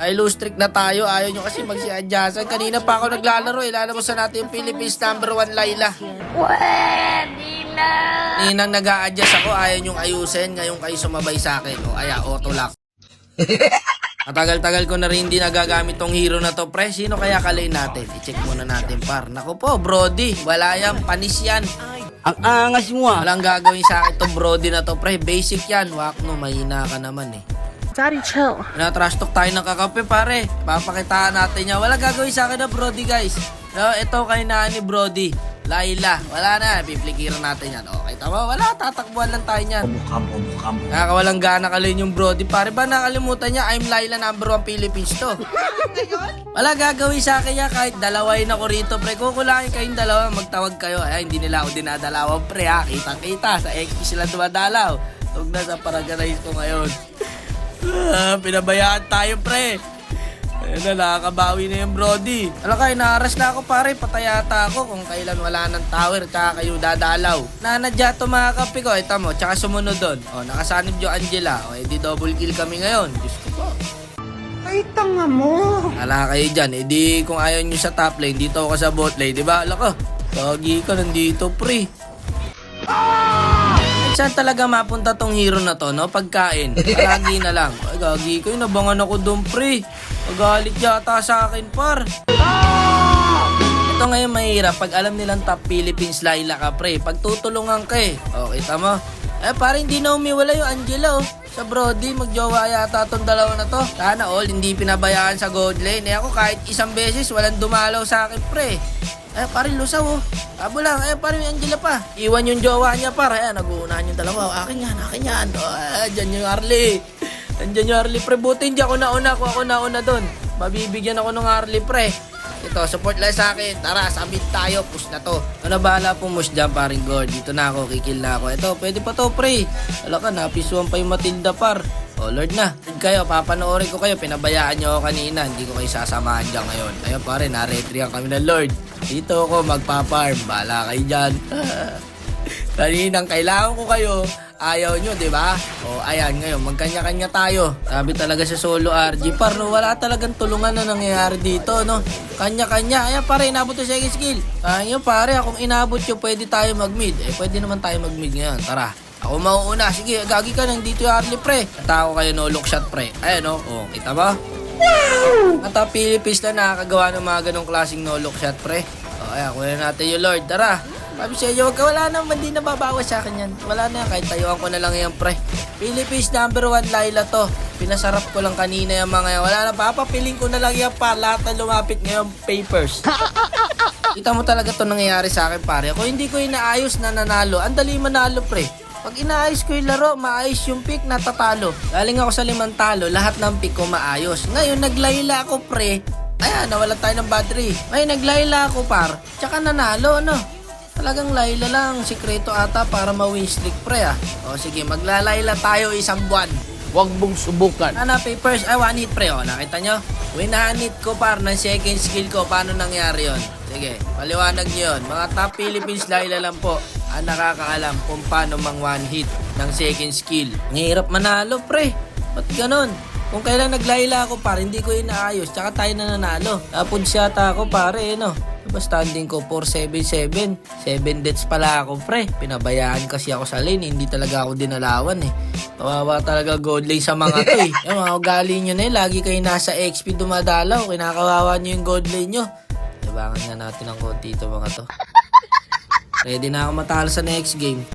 Ay, lose streak na tayo. Ayaw nyo kasi magsi-adjustan. Kanina pa ako naglalaro. Ilalabas na natin yung Philippines number one, Laila. Pwede na. Ninang nag adjust ako. Ayaw nyong ayusin. Ngayon kayo sumabay sa akin. O, aya, auto lock. Matagal-tagal ko na rin hindi nagagamit tong hero na to, pre. Sino kaya kalay natin? I-check muna natin, par. Naku po, Brody. Wala yan. Panis yan. Ang angas mo ah. Walang gagawin sa akin tong Brody na to, pre. Basic yan. Wak no, mahina ka naman eh. Daddy, chill. Na-trash talk tayo ng kakape, pare. Papakitaan natin niya. Wala gagawin sa akin na Brody, guys. No, ito kay na ni Brody. Laila. Wala na. Piplikiran natin yan. Okay, tama. Wala. Tatakbuhan lang tayo niyan. Mukha mo, mukha mo. Nakakawalang gana ka rin yung Brody. Pare ba nakalimutan niya? I'm Laila number one Philippines to. Wala gagawin sa akin yan kahit dalawain ako rito pre. Kukulangin kayong dalawa, magtawag kayo. Ay, hindi nila ako dinadalawan pre ha. Kita-kita. Sa XP sila dumadalaw. Huwag na sa paraganize ko ngayon. Ah, pinabayaan tayo pre. Ayun na, nakakabawi na yung Brody. Alam ka, inaaras na ako pare, patayata ako kung kailan wala ng tower tsaka kayo dadalaw. Nanadya to mga kape ko, ito mo, tsaka sumunod doon. O, nakasanib yung Angela. O, edi double kill kami ngayon. Diyos ko po. Ay, tanga mo. Ala kayo dyan, edi kung ayaw nyo sa top lane, dito ako sa bot lane, di ba? Ala ka, kagi ka nandito pre. Saan talaga mapunta tong hero na to, no? Pagkain. Lagi na lang. Ay, gagi ko, nabangan ako doon, pre. Magalit yata sa akin, par. Ito ngayon mahirap pag alam nilang top Philippines Laila ka, pre. Pagtutulungan ka eh. O, kita mo? Eh, parang hindi na umiwala yung Angela, oh. Sa Brody, magjowa yata tong dalawa na to. Sana all, hindi pinabayaan sa gold lane. Eh ako kahit isang beses, walang dumalaw sa akin, pre. Eh, parang lusaw, oh. Abo lang, eh, parang yung Angela pa. Iwan yung jowa niya, par. Eh, nag-uunahan yung dalawa. Oh, akin yan, akin yan. Oh, eh, dyan yung Harley. Andyan yung Harley, pre. Buti hindi ako nauna, kung ako nauna doon. Mabibigyan ako ng Harley, pre. Ito, support lang sa akin. Tara, sabit tayo. Push na to. Ano bahala po mush dyan, paring God. Dito na ako, kikil na ako. Ito, pwede pa to, pre. Wala ka, napisuan pa yung Matilda, par. Oh, Lord na. Lord kayo, papanoorin ko kayo. Pinabayaan nyo ako kanina. Hindi ko kayo sasamahan dyan ngayon. Ayun, pare, naretrihan kami ng Lord. Dito ako magpa-farm. Bahala kayo dyan. Kaninang kailangan ko kayo, ayaw nyo, di ba? O, ayan, ngayon, magkanya-kanya tayo. Sabi talaga sa solo RG, par, wala talagang tulungan na nangyayari dito, no? Kanya-kanya. Ayan, pare, inabot yung second skill. Ayan, pare, kung inabot nyo, pwede tayo mag-mid. Eh, pwede naman tayo mag-mid ngayon. Tara. Ako mauuna. Sige, gagi ka nang dito Harley, pre. Natako kayo no look shot, pre. Ayan, no? Oh, kita ba? At ang Philippines na nakakagawa ng mga ganong klaseng no look shot, pre. O, ayan, kuha natin yung Lord. Tara. Sabi sa inyo, wala naman, di nababawas sa akin yan. Wala na kahit tayuan ko na lang yan, pre. Philippines number one, Laila to. Pinasarap ko lang kanina yung mga yan. Wala na, papapiling ko na lang yan, pa. Lahat na lumapit ngayon, papers. Kita mo talaga to nangyayari sa akin, pare. Kung hindi ko inaayos na nanalo, ang dali manalo, pre. Pag inaayos ko yung laro, maayos yung pick, natatalo. Galing ako sa limang talo, lahat ng pick ko maayos. Ngayon, naglayla ako, pre. Ayan, nawala tayo ng battery. Ay, naglayla ako, par. Tsaka nanalo, ano? Talagang layla lang, sikreto ata para ma-win streak, pre, ah. O, sige, maglalayla tayo isang buwan. Huwag mong subukan. Ana, papers, ay, one hit, pre, o. Nakita nyo? Winahanit ko, par, ng second skill ko. Paano nangyari yon? Sige, paliwanag nyo yun. Mga top Philippines layla lang po ang nakakaalam kung paano mang one hit ng second skill. Ang hirap manalo, pre. Ba't ganun? Kung kailan naglayla ako, par, hindi ko inaayos. Tsaka tayo na nanalo. Tapos yata ako, pare, eh, no? Diba standing ko 477? 7 deaths pala ako, pre. Pinabayaan kasi ako sa lane. Hindi talaga ako dinalawan, eh. Kawawa talaga gold lane sa mga to, eh. Yung mga ugali nyo na eh. Lagi kayo nasa XP dumadalaw. Kinakawawa nyo yung gold lane nyo. Yabangan nga natin ng konti ito mga to. Ready na ako matalo sa next game.